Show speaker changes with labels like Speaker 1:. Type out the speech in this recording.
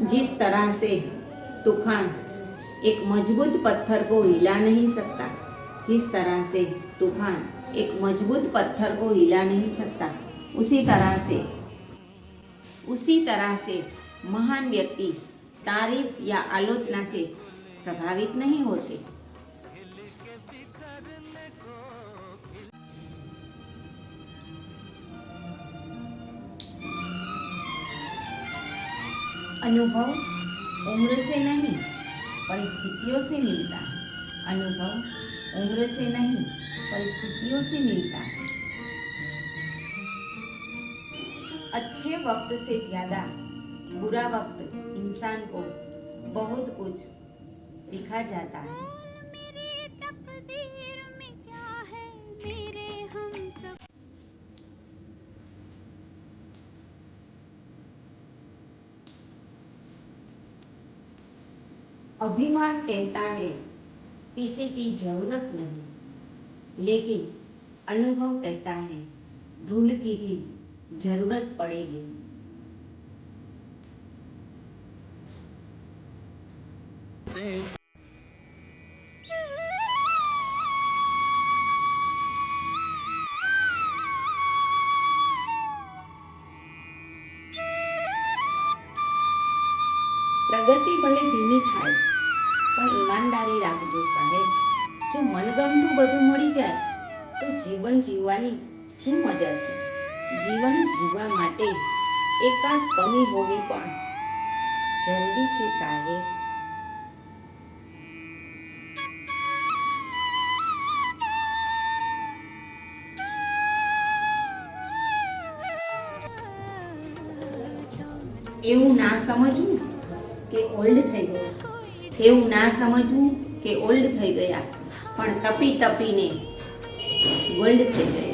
Speaker 1: जिस तरह से तूफ़ान एक मज़बूत पत्थर को हिला नहीं सकता, जिस तरह से तूफ़ान एक मज़बूत पत्थर को हिला नहीं सकता, उसी तरह से, उसी तरह से महान व्यक्ति तारीफ़ या आलोचना से प्रभावित नहीं होते। अनुभव उम्र से नहीं, परिस्थितियों से मिलता है। अनुभव उम्र से नहीं, परिस्थितियों से मिलता है। अच्छे वक्त से ज़्यादा बुरा वक्त इंसान को बहुत कुछ सीखा जाता है। अभिमान कहता है पीसी की ज़रूरत नहीं लेकिन अनुभव कहता है धूल की भी ज़रूरत पड़ेगी પ્રગતિ ભલે ધીમી થાય, પણ ઈમાનદારી રાખજો સાહેબ. જો મનગમતું બધું મળી જાય, તો જીવન જીવવાની શું મજા છે? જીવન જીવવા માટે એકાદ કમી હોવી પણ જરૂરી છે સાહેબ. એવું ના સમજવું? કે ઓલ્ડ થઈ ગયા. એવું ના સમજવું કે ઓલ્ડ થઈ ગયા. પણ તપી તપીને ગોલ્ડ થઈ ગયા.